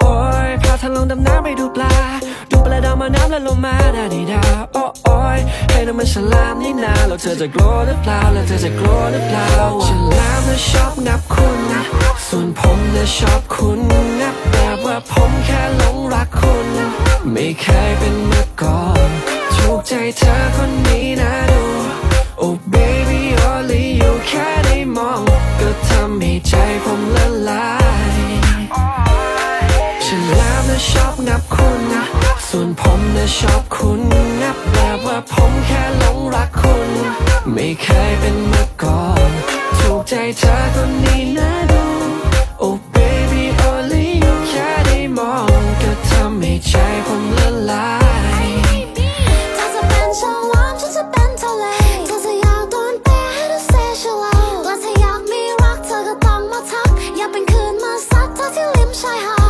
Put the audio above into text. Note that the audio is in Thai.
โอ้ยพาเธอลงดำน้ำไปดูปลา ดูปลาดาวมาน้ำและลงมาดาดีดาโอ้โอ้ยให้น้ำมันฉลามนี่นาแล้วเธอจะกลัวหรือเปล่าแล้วเธอจะกลัวหรือเปล่าฉลามน่ะชอบนับคุณส่วนผมน่ะชอบคุณนับแบบว่าผมแค่หลงรักคุณ ไม่เคยเป็นมาก่อนถูกใจเธอคนนี้นะดู Oh baby only you แค่ได้มอง ก็ทำให้ใจผมละลาย อบนับคุณนะ ส่วนผมนะชอบคุณนับแบบว่าผมแค่หลงรักคุณ ไม่เคยเป็นเมาก่อน ถูกใจเธอคนนี้นะดู Oh baby only you แค่ได้มองก็ทำให้ใจผมละลายจะเป็นชาววังฉันจะเป็นทะเลเจะอยากโดนแปรให้เธอเสียลาแลถ้าอยากมีรักเธอก็ต้องมาทัก อย่าเป็นคืนมาซัดเธอที่ริมชายหาด